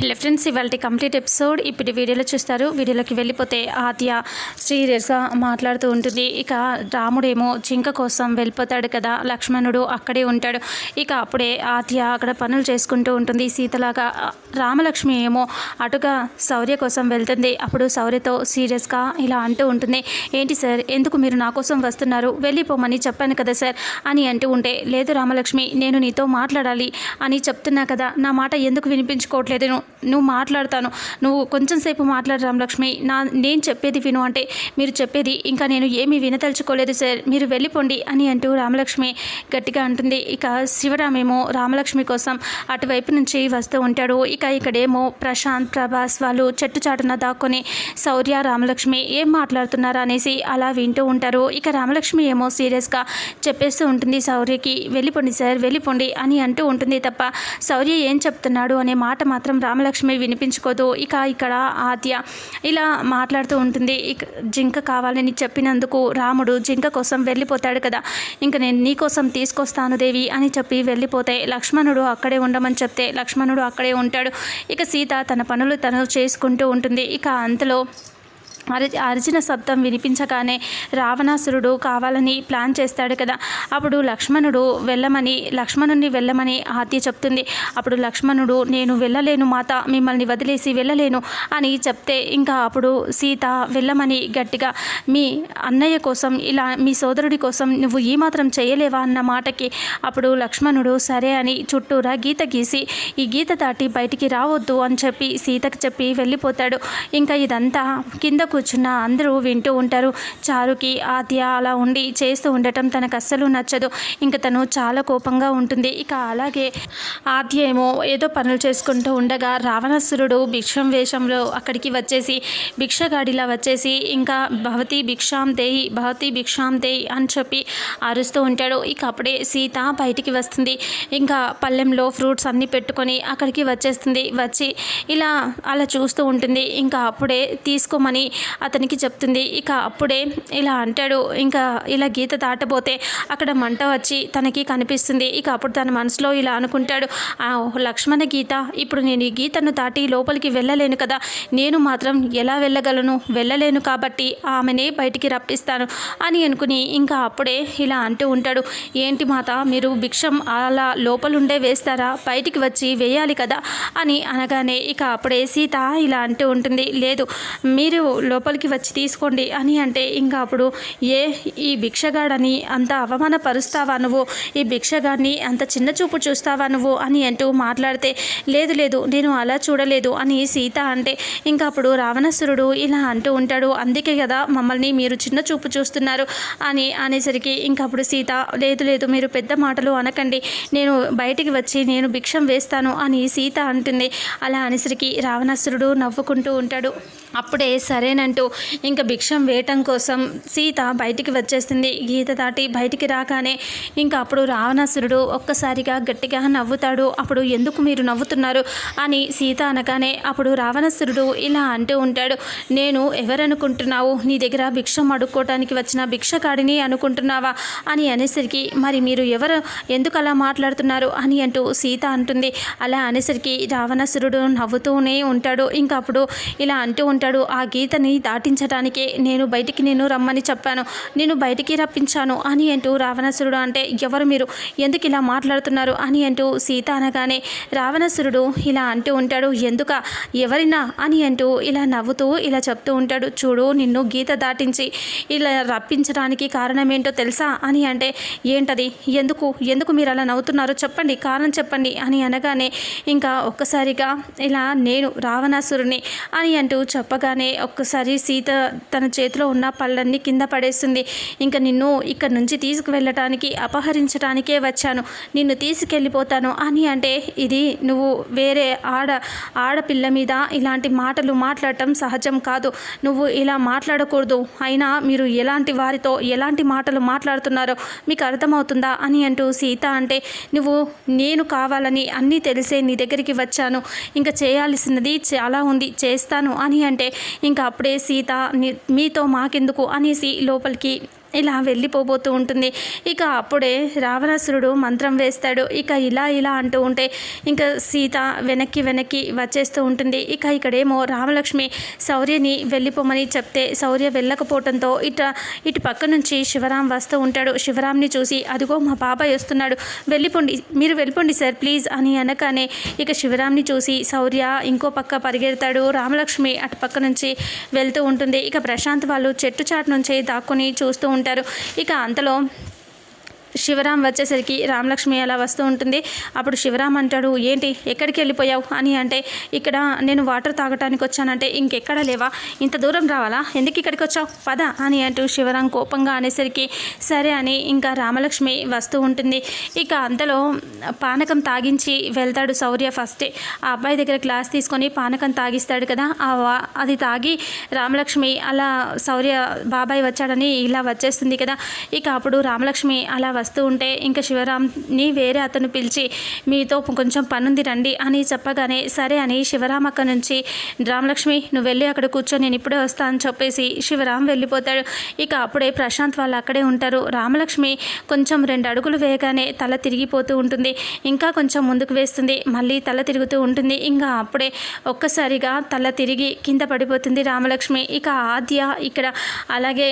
Hello friends ఇవాళ complete episode. ఇప్పుడు వీడియోలో చూస్తారు వీడియోలోకి వెళ్ళిపోతే ఆద్య సీరియస్గా మాట్లాడుతూ ఉంటుంది. ఇక రాముడేమో జింక కోసం వెళ్ళిపోతాడు కదా లక్ష్మణుడు అక్కడే ఉంటాడు. ఇక అప్పుడే ఆద్య అక్కడ పనులు చేసుకుంటూ ఉంటుంది. సీతలాగా రామలక్ష్మి ఏమో అటుగా శౌర్య కోసం వెళ్తుంది. అప్పుడు శౌర్యతో సీరియస్గా ఇలా అంటూ ఉంటుంది. ఏంటి సార్ ఎందుకు మీరు నా కోసం వస్తున్నారు? వెళ్ళిపోమని చెప్పాను కదా సార్ అని అంటూ ఉంటే లేదు రామలక్ష్మి నేను నీతో మాట్లాడాలి అని చెప్తున్నా కదా. నా మాట ఎందుకు వినిపించుకోవట్లేదు? నువ్వు మాట్లాడతాను. నువ్వు కొంచెం సేపు మాట్లాడు రామలక్ష్మి. నా నేను చెప్పేది విను అంటే మీరు చెప్పేది ఇంకా నేను ఏమీ వినతలుచుకోలేదు సార్. మీరు వెళ్ళిపోండి అని అంటూ రామలక్ష్మి గట్టిగా అంటుంది. ఇక శివరామేమో రామలక్ష్మి కోసం అటువైపు నుంచి వస్తూ ఉంటాడు. ఇక ఇక్కడేమో ప్రశాంత్ ప్రభాస్ వాళ్ళు చెట్టు చాటున దాక్కొని శౌర్య రామలక్ష్మి ఏం మాట్లాడుతున్నారా అనేసి అలా వింటూ ఉంటారు. ఇక రామలక్ష్మి ఏమో సీరియస్గా చెప్పేస్తూ ఉంటుంది శౌర్యకి వెళ్ళిపోండి సార్ వెళ్ళిపోండి అని అంటూ ఉంటుంది తప్ప శౌర్య ఏం చెప్తున్నాడు అనే మాట మాత్రం రామ రామలక్ష్మి వినిపించుకోదు. ఇక ఇక్కడ ఆద్య ఇలా మాట్లాడుతూ ఉంటుంది. ఇక జింక కావాలని చెప్పినందుకు రాముడు జింక కోసం వెళ్ళిపోతాడు కదా. ఇంకా నేను నీ కోసం తీసుకొస్తాను దేవి అని చెప్పి వెళ్ళిపోతే లక్ష్మణుడు అక్కడే ఉండమని చెప్తే లక్ష్మణుడు అక్కడే ఉంటాడు. ఇక సీత తన పనులు తను చేసుకుంటూ ఉంటుంది. ఇక అంతలో అరి అరిచిన శబ్దం వినిపించగానే రావణాసురుడు కావాలని ప్లాన్ చేస్తాడు కదా. అప్పుడు లక్ష్మణుడు వెళ్ళమని లక్ష్మణుని వెళ్ళమని ఆద్య చెప్తుంది. అప్పుడు లక్ష్మణుడు నేను వెళ్ళలేను మాత మిమ్మల్ని వదిలేసి వెళ్ళలేను అని చెప్తే ఇంకా అప్పుడు సీత వెళ్ళమని గట్టిగా మీ అన్నయ్య కోసం ఇలా మీ సోదరుడి కోసం నువ్వు ఈ మాత్రం చేయలేవా అన్న మాటకి అప్పుడు లక్ష్మణుడు సరే అని చుట్టూరా గీత గీసి ఈ గీత దాటి బయటికి రావద్దు అని చెప్పి సీతకు చెప్పి వెళ్ళిపోతాడు. ఇంకా ఇదంతా కిందకు కూర్చున్న అందరూ వింటూ ఉంటారు. చారుకి ఆద్య అలా ఉండి చేస్తూ ఉండటం తనకు అస్సలు నచ్చదు. ఇంకా తను చాలా కోపంగా ఉంటుంది. ఇక అలాగే ఆద్య ఏమో ఏదో పనులు చేసుకుంటూ ఉండగా రావణాసురుడు భిక్షం వేషంలో అక్కడికి వచ్చేసి భిక్షగాడిలా వచ్చేసి ఇంకా భవతి భిక్షాం దేయి భవతి భిక్షాం దేయి అని చెప్పి అరుస్తూ ఉంటాడు. ఇక అప్పుడే సీత బయటికి వస్తుంది. ఇంకా పళ్ళెంలో ఫ్రూట్స్ అన్నీ పెట్టుకొని అక్కడికి వచ్చేస్తుంది. వచ్చి ఇలా అలా చూస్తూ ఉంటుంది. ఇంకా అప్పుడే తీసుకోమని అతనికి చెప్తుంది ఇక అప్పుడే ఇలా అంటాడు ఇంకా ఇలా గీత దాటబోతే అక్కడ మంట వచ్చి తనకి కనిపిస్తుంది. ఇక అప్పుడు తన మనసులో ఇలా అనుకుంటాడు "ఆ, లక్ష్మణ గీత ఇప్పుడు నేను ఈ గీతను దాటి లోపలికి వెళ్ళలేను కదా. నేను మాత్రం ఎలా వెళ్ళగలను? వెళ్ళలేను కాబట్టి ఆమెనే బయటికి రప్పిస్తాను అని అనుకుని ఇంకా అప్పుడే ఇలా అంటూ ఉంటాడు. ఏంటి మాత మీరు భిక్షం అలా లోపలుండే వేస్తారా? బయటికి వచ్చి వేయాలి కదా? అని అనగానే ఇక అప్పుడే సీత ఇలా అంటూ ఉంటుంది లేదు మీరు లో లోపలికి వచ్చి తీసుకోండి అని అంటే ఇంకా అప్పుడు ఏ ఈ భిక్షగాడని అంత అవమానపరుస్తావా నువ్వు? ఈ భిక్షగాడిని అంత చిన్న చూపు చూస్తావా నువ్వు? అని అంటూ మాట్లాడితే లేదు లేదు నేను అలా చూడలేదు అని సీత అంటే ఇంకా అప్పుడు రావణాసురుడు ఇలా అంటూ ఉంటాడు అందుకే కదా మమ్మల్ని మీరు చిన్న చూపు చూస్తున్నారు అని అనేసరికి ఇంకా అప్పుడు సీత లేదు లేదు మీరు పెద్ద మాటలు అనకండి నేను బయటికి వచ్చి నేను భిక్షం వేస్తాను అని సీత అంటుంది. అలా అనేసరికి రావణాసురుడు నవ్వుకుంటూ ఉంటాడు. అప్పుడే సరే సరేనంటూ ఇంకా భిక్షం వేయటం కోసం సీత బయటికి వచ్చేస్తుంది గీత దాటి బయటికి రాగానే ఇంకా అప్పుడు రావణాసురుడు ఒక్కసారిగా గట్టిగా నవ్వుతాడు. అప్పుడు ఎందుకు మీరు నవ్వుతున్నారు? అని సీత అనగానే అప్పుడు రావణాసురుడు ఇలా అంటూ ఉంటాడు. నేను ఎవరనుకుంటున్నావు? నీ దగ్గర భిక్షం అడుక్కోవటానికి వచ్చిన భిక్షకాడిని అనుకుంటున్నావా? అని అనేసరికి మరి మీరు ఎవరు? ఎందుకు అలా మాట్లాడుతున్నారు? అని అంటూ సీత అంటుంది. అలా అనేసరికి రావణాసురుడు నవ్వుతూనే ఉంటాడు. ఇంకా అప్పుడు ఇలా అంటూ ఉంటాడు. ఆ గీతని దాటించడానికే నేను బయటికి నేను రమ్మని చెప్పాను. నేను బయటికి రప్పించాను అని అంటూ రావణాసురుడు అంటే ఎవరు మీరు? ఎందుకు ఇలా మాట్లాడుతున్నారు? అని అంటూ సీత అనగానే రావణాసురుడు ఇలా అంటూ ఉంటాడు. ఎందుక? ఎవరినా? అని అంటూ ఇలా నవ్వుతూ ఇలా చెప్తూ ఉంటాడు. చూడు నిన్ను గీత దాటించి ఇలా రప్పించడానికి కారణం ఏంటో తెలుసా? అని అంటే ఏంటది? ఎందుకు? ఎందుకు మీరు అలా నవ్వుతున్నారు? చెప్పండి కారణం చెప్పండి. అని అనగానే ఇంకా ఒక్కసారిగా ఇలా నేను రావణాసురుని అని అంటూ చెప్పగానే ఒక్కసారి సీత తన చేతిలో ఉన్న పళ్ళన్నీ కింద పడేస్తుంది ఇంకా నిన్ను ఇక్కడ నుంచి తీసుకువెళ్ళటానికి అపహరించడానికే వచ్చాను. నిన్ను తీసుకెళ్ళిపోతాను అని అంటే ఇది నువ్వు వేరే ఆడ ఆడపిల్ల మీద ఇలాంటి మాటలు మాట్లాడటం సహజం కాదు. నువ్వు ఇలా మాట్లాడకూడదు. అయినా మీరు ఎలాంటి వారితో ఎలాంటి మాటలు మాట్లాడుతున్నారో మీకు అర్థమవుతుందా అని అంటూ సీత అంటే నువ్వు నేను కావాలని అన్నీ తెలిసే నీ దగ్గరికి వచ్చాను. ఇంకా చేయాల్సినది చాలా ఉంది. చేస్తాను అని అంటే ఇంకా అప్పుడే సీత మీతో మాకెందుకు అనేసి లోపలికి ఇలా వెళ్ళిపోబోతూ ఉంటుంది. ఇక అప్పుడే రావణాసురుడు మంత్రం వేస్తాడు. ఇక ఇలా ఇలా అంటూ ఉంటే ఇంకా సీత వెనక్కి వెనక్కి వచ్చేస్తూ ఉంటుంది. ఇక ఇక్కడేమో రామలక్ష్మి శౌర్యని వెళ్ళిపోమని చెప్తే శౌర్య వెళ్ళకపోవడంతో ఇట ఇటు పక్క నుంచి శివరాం వస్తూ ఉంటాడు. శివరాంని చూసి అదిగో మా బాబాయ్ వస్తున్నాడు. వెళ్ళిపోండి. మీరు వెళ్ళిపోండి సార్ ప్లీజ్ అని అనగానే ఇక శివరాంని చూసి శౌర్య ఇంకో పక్క పరిగెడతాడు. రామలక్ష్మి అటు పక్క నుంచి వెళ్తూ ఉంటుంది. ఇక ప్రశాంత్ వాళ్ళు చెట్టు చాటు నుంచి దాక్కుని చూస్తూ ఉంటారు ఇక అంతలో శివరాం వచ్చేసరికి రామలక్ష్మి అలా వస్తూ ఉంటుంది. అప్పుడు శివరాం అంటాడు ఏంటి ఎక్కడికి వెళ్ళిపోయావు? అని అంటే ఇక్కడ నేను వాటర్ తాగటానికి వచ్చానంటే ఇంకెక్కడ లేవా? ఇంత దూరం రావాలా? ఎందుకు ఇక్కడికి వచ్చావు? పద అని అంటూ శివరాం కోపంగా అనేసరికి సరే అని ఇంకా రామలక్ష్మి వస్తూ ఉంటుంది. ఇక అంతలో పానకం తాగించి వెళ్తాడు శౌర్య ఫస్టే. ఆ అబ్బాయి దగ్గర క్లాస్ తీసుకొని పానకం తాగిస్తాడు కదా ఆ వా- అది తాగి రామలక్ష్మి అలా శౌర్య బాబాయ్ వచ్చాడని ఇలా వచ్చేస్తుంది కదా. ఇక అప్పుడు రామలక్ష్మి అలా వస్తూ ఉంటే ఇంకా శివరాంని వేరే అతను పిలిచి మీతో కొంచెం పనుంది రండి అని చెప్పగానే సరే అని శివరాం అక్క నుంచి రామలక్ష్మి నువ్వు వెళ్ళి అక్కడ కూర్చో నేను ఇప్పుడే వస్తా అని చెప్పేసి శివరాం వెళ్ళిపోతాడు. ఇక అప్పుడే ప్రశాంత్ వాళ్ళు అక్కడే ఉంటారు. రామలక్ష్మి కొంచెం రెండు అడుగులు వేయగానే తల తిరిగిపోతూ ఉంటుంది. ఇంకా కొంచెం ముందుకు వేస్తుంది. మళ్ళీ తల తిరుగుతూ ఉంటుంది. ఇంకా అప్పుడే ఒక్కసారిగా తల తిరిగి కింద పడిపోతుంది రామలక్ష్మి. ఇక ఆద్య ఇక్కడ అలాగే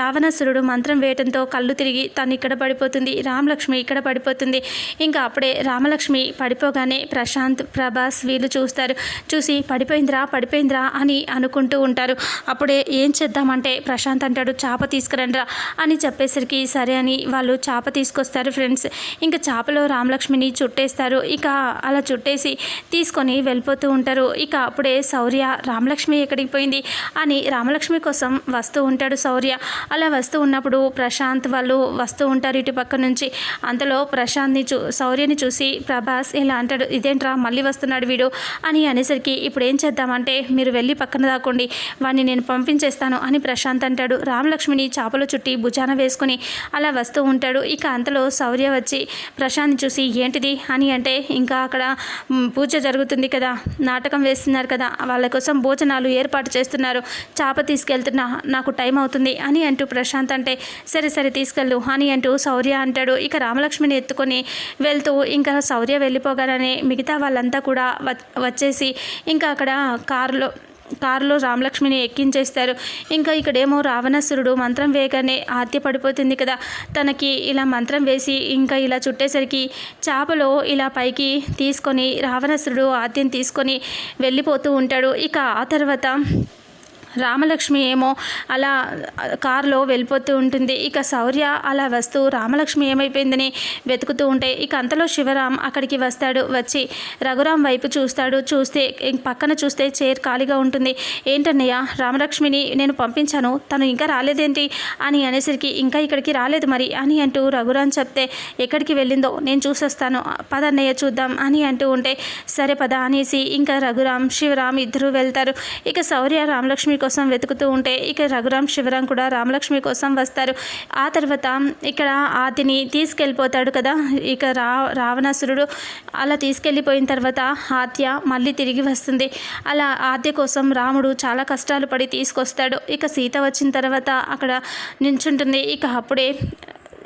రావణాసురుడు మంత్రం వేయటంతో కళ్ళు తిరిగి తను ఇక్కడ పడిపోతుంది రామలక్ష్మి ఇక్కడ పడిపోతుంది. ఇంకా అప్పుడే రామలక్ష్మి పడిపోగానే ప్రశాంత్ ప్రభాస్ వీళ్ళు చూస్తారు. చూసి పడిపోయిందిరా పడిపోయిందిరా అని అనుకుంటూ ఉంటారు. అప్పుడే ఏం చేద్దామంటే ప్రశాంత్ అంటాడు చాప తీసుకురండిరా అని చెప్పేసరికి సరే అని వాళ్ళు చేప తీసుకొస్తారు ఫ్రెండ్స్. ఇంకా చేపలో రామలక్ష్మిని చుట్టేస్తారు. ఇక అలా చుట్టేసి తీసుకొని వెళ్ళిపోతూ ఉంటారు. ఇక అప్పుడే శౌర్య రామలక్ష్మి ఎక్కడికి పోయింది అని రామలక్ష్మి కోసం వస్తూ ఉంటాడు శౌర్య. అలా వస్తూ ఉన్నప్పుడు ప్రశాంత్ వాళ్ళు వస్తూ ఉంటారు ఇటు పక్క నుంచి అంతలో ప్రశాంత్ని చూ శౌర్యని చూసి ప్రభాస్ ఇలా అంటాడు ఇదేంట్రా మళ్ళీ వస్తున్నాడు వీడు? అని అనేసరికి ఇప్పుడు ఏం చేద్దామంటే మీరు వెళ్ళి పక్కన దాక్కోండి వాడిని నేను పంపించేస్తాను అని ప్రశాంత్ అంటాడు. రామలక్ష్మిని చాపలు చుట్టి భుజాన వేసుకుని అలా వస్తూ ఉంటాడు. ఇక అంతలో శౌర్య వచ్చి ప్రశాంత్ని చూసి ఏంటిది? అని అంటే ఇంకా అక్కడ పూజ జరుగుతుంది కదా నాటకం వేస్తున్నారు కదా వాళ్ళ కోసం భోజనాలు ఏర్పాటు చేస్తున్నారు చేప తీసుకెళ్తున్నా నాకు టైం అవుతుంది అని అంటూ ప్రశాంత్ అంటే సరే సరే తీసుకెళ్ళు అని అంటూ శౌర్య అంటాడు. ఇక రామలక్ష్మిని ఎత్తుకొని వెళ్తూ ఇంకా శౌర్య వెళ్ళిపోగానే మిగతా వాళ్ళంతా కూడా వ- వచ్చేసి ఇంకా అక్కడ కారులో కారులో రామలక్ష్మిని ఎక్కించేస్తారు. ఇంకా ఇక్కడేమో రావణాసురుడు మంత్రం వేయగానే ఆద్య పడిపోతుంది కదా. తనకి ఇలా మంత్రం వేసి ఇంకా ఇలా చుట్టేసరికి చేపలో ఇలా పైకి తీసుకొని రావణాసురుడు ఆద్యం తీసుకొని వెళ్ళిపోతూ ఉంటాడు. ఇక ఆ తర్వాత రామలక్ష్మి ఏమో అలా కారులో వెళ్ళిపోతూ ఉంటుంది. ఇక శౌర్య అలా వస్తూ రామలక్ష్మి ఏమైపోయిందని వెతుకుతూ ఉంటే ఇక అంతలో శివరాం అక్కడికి వస్తాడు. వచ్చి రఘురాం వైపు చూస్తాడు. చూస్తే ఇంక పక్కన చూస్తే చైర్ ఖాళీగా ఉంటుంది. ఏంటన్నయ్య రామలక్ష్మిని నేను పంపించాను. తను ఇంకా రాలేదేంటి? అని అనేసరికి ఇంకా ఇక్కడికి రాలేదు మరి అని అంటూ రఘురాం చెప్తే ఎక్కడికి వెళ్ళిందో నేను చూసొస్తాను. పదన్నయ్య చూద్దాం అని అంటూ ఉంటే సరే పద అనేసి ఇంకా రఘురాం శివరాం ఇద్దరు వెళ్తారు. ఇక శౌర్య రామలక్ష్మి కోసం వెతుకుతూ ఉంటే ఇక రఘురాం శివరాం కూడా రామలక్ష్మి కోసం వస్తారు. ఆ తర్వాత ఇక్కడ ఆతిని తీసుకెళ్ళిపోతాడు కదా. ఇక రా రావణాసురుడు అలా తీసుకెళ్ళిపోయిన తర్వాత ఆత్య మళ్ళీ తిరిగి వస్తుంది. అలా ఆద్య కోసం రాముడు చాలా కష్టాలు పడి తీసుకొస్తాడు. ఇక సీత వచ్చిన తర్వాత అక్కడ నించుంటుంది. ఇక అప్పుడే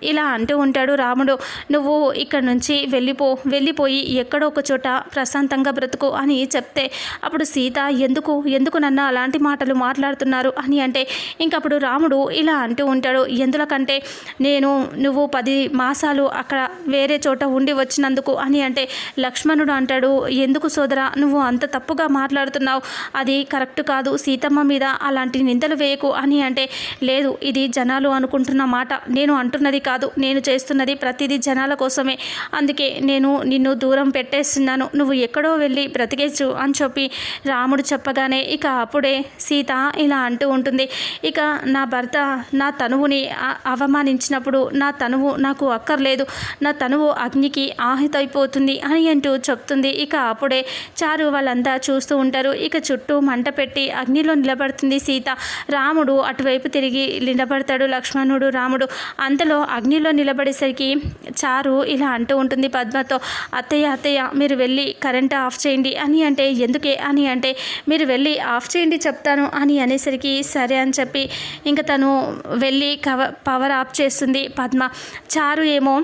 ఇలా అంటూ ఉంటాడు రాముడు. నువ్వు ఇక్కడ నుంచి వెళ్ళిపో వెళ్ళిపోయి ఎక్కడో ఒక చోట ప్రశాంతంగా బ్రతుకు అని చెప్తే అప్పుడు సీత ఎందుకు ఎందుకు నన్ను అలాంటి మాటలు మాట్లాడుతున్నారు? అని అంటే ఇంకప్పుడు రాముడు ఇలా అంటూ ఉంటాడు ఎందులకంటే నేను నువ్వు పది మాసాలు అక్కడ వేరే చోట ఉండి వచ్చినందుకు అని అంటే లక్ష్మణుడు అంటాడు ఎందుకు సోదరా నువ్వు అంత తప్పుగా మాట్లాడుతున్నావు? అది కరెక్ట్ కాదు సీతమ్మ మీద అలాంటి నిందలు వేయకు అని అంటే లేదు ఇది జనాలు అనుకుంటున్న మాట నేను అంటున్నది కాదు. నేను చేస్తున్నది ప్రతిదీ జనాల కోసమే. అందుకే నేను నిన్ను దూరం పెట్టేస్తున్నాను. నువ్వు ఎక్కడో వెళ్ళి బ్రతికేచ్చు అని చెప్పి రాముడు చెప్పగానే ఇక అప్పుడే సీత ఇలా అంటూ ఉంటుంది. ఇక నా భర్త నా తనువుని అవమానించినప్పుడు నా తనువు నాకు అక్కర్లేదు. నా తనువు అగ్నికి ఆహితైపోతుంది అని అంటూ చెప్తుంది. ఇక అప్పుడే చారు వాళ్ళంతా చూస్తూ ఉంటారు. ఇక చుట్టూ మంట పెట్టి అగ్నిలో నిలబడుతుంది సీత. రాముడు అటువైపు తిరిగి నిలబడతాడు లక్ష్మణుడు రాముడు. అంతలో అగ్నిలో నిలబడేసరికి చారు ఇలా అంటూ ఉంటుంది పద్మతో అత్తయ్య అత్తయ్య మీరు వెళ్ళి కరెంట్ ఆఫ్ చేయండి. అని అంటే ఎందుకే? అని అంటే మీరు వెళ్ళి ఆఫ్ చేయండి చెప్తాను. అని అనేసరికి సరే అని చెప్పి ఇంకా తను వెళ్ళి కవ పవర్ ఆఫ్ చేస్తుంది పద్మ. చారు ఏమో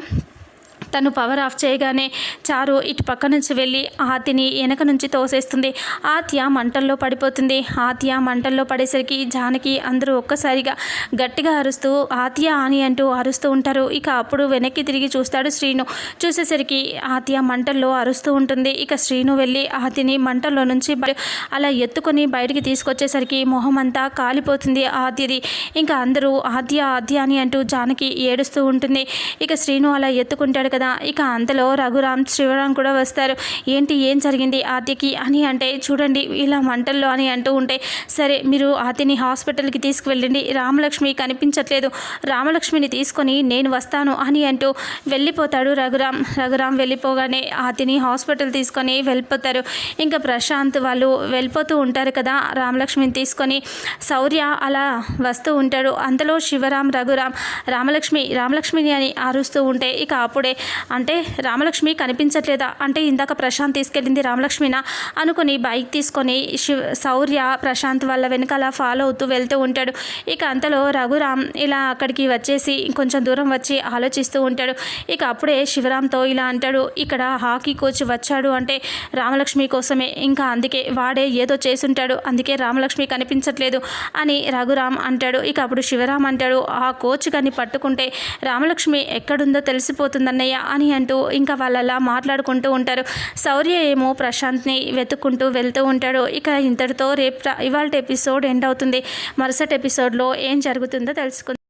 తను పవర్ ఆఫ్ చేయగానే చారు ఇటు పక్క నుంచి వెళ్ళి ఆతిని వెనక నుంచి తోసేస్తుంది. ఆత్య మంటల్లో పడిపోతుంది. ఆత్య మంటల్లో పడేసరికి జానకి అందరూ ఒక్కసారిగా గట్టిగా అరుస్తూ ఆత్య అని అంటూ అరుస్తూ ఉంటారు. ఇక అప్పుడు వెనక్కి తిరిగి చూస్తాడు శ్రీను. చూసేసరికి ఆత్య మంటల్లో అరుస్తూ ఉంటుంది. ఇక శ్రీను వెళ్ళి ఆతిని మంటల్లో నుంచి అలా ఎత్తుకొని బయటికి తీసుకొచ్చేసరికి మొహం అంతా కాలిపోతుంది ఆద్యది. ఇంకా అందరూ ఆద్య ఆద్య అని అంటూ జానకి ఏడుస్తూ ఉంటుంది. ఇక శ్రీను అలా ఎత్తుకుంటాడు కదా ఇక అంతలో రఘురామ్ శివరామ్ కూడా వస్తారు. ఏంటి ఏం జరిగింది ఆద్యకి అని అంటే చూడండి ఇలా మంటల్లో అని అంటూ ఉంటే సరే మీరు ఆద్యని హాస్పిటల్కి తీసుకువెళ్ళండి. రామలక్ష్మి కనిపించట్లేదు. రామలక్ష్మిని తీసుకొని నేను వస్తాను అని అంటూ వెళ్ళిపోతాడు రఘురామ్. రఘురామ్ వెళ్ళిపోగానే ఆద్యని హాస్పిటల్ తీసుకొని వెళ్ళిపోతారు. ఇంకా ప్రశాంత్ వాళ్ళు వెళ్ళిపోతూ ఉంటారు కదా రామలక్ష్మిని తీసుకొని. శౌర్య అలా వస్తూ ఉంటాడు. అంతలో శివరాం రఘురామ్ రామలక్ష్మి రామలక్ష్మిని అని అరుస్తూ ఉంటే ఇక అప్పుడే అంటే రామలక్ష్మి కనిపించట్లేదా? అంటే ఇందాక ప్రశాంత్ తీసుకెళ్ళింది రామలక్ష్మినా అనుకుని బైక్ తీసుకొని శివ శౌర్య ప్రశాంత్ వాళ్ళ వెనకాల ఫాలో అవుతూ వెళ్తూ ఉంటాడు. ఇక అంతలో రఘురామ్ ఇలా అక్కడికి వచ్చేసి కొంచెం దూరం వచ్చి ఆలోచిస్తూ ఉంటాడు. ఇక అప్పుడే శివరామ్తో ఇలా అంటాడు ఇక్కడ హాకీ కోచ్ వచ్చాడు అంటే రామలక్ష్మి కోసమే. ఇంకా అందుకే వాడే ఏదో చేసుంటాడు అందుకే రామలక్ష్మి కనిపించట్లేదు అని రఘురామ్ అంటాడు. ఇక అప్పుడు శివరామ్ అంటాడు ఆ కోచ్ కానీ పట్టుకుంటే రామలక్ష్మి ఎక్కడుందో తెలిసిపోతుందన్నయ్య. అని అంటూ ఇంకా వాళ్ళలా మాట్లాడుకుంటూ ఉంటారు. శౌర్య ఏమో ప్రశాంత్ని వెతుక్కుంటూ వెళ్తూ ఉంటాడు. ఇక ఇంతటితో రేపు ఇవాళ ఎపిసోడ్ ఎండ్ అవుతుంది. మరుసటి ఎపిసోడ్లో ఏం జరుగుతుందో తెలుసుకుందాం.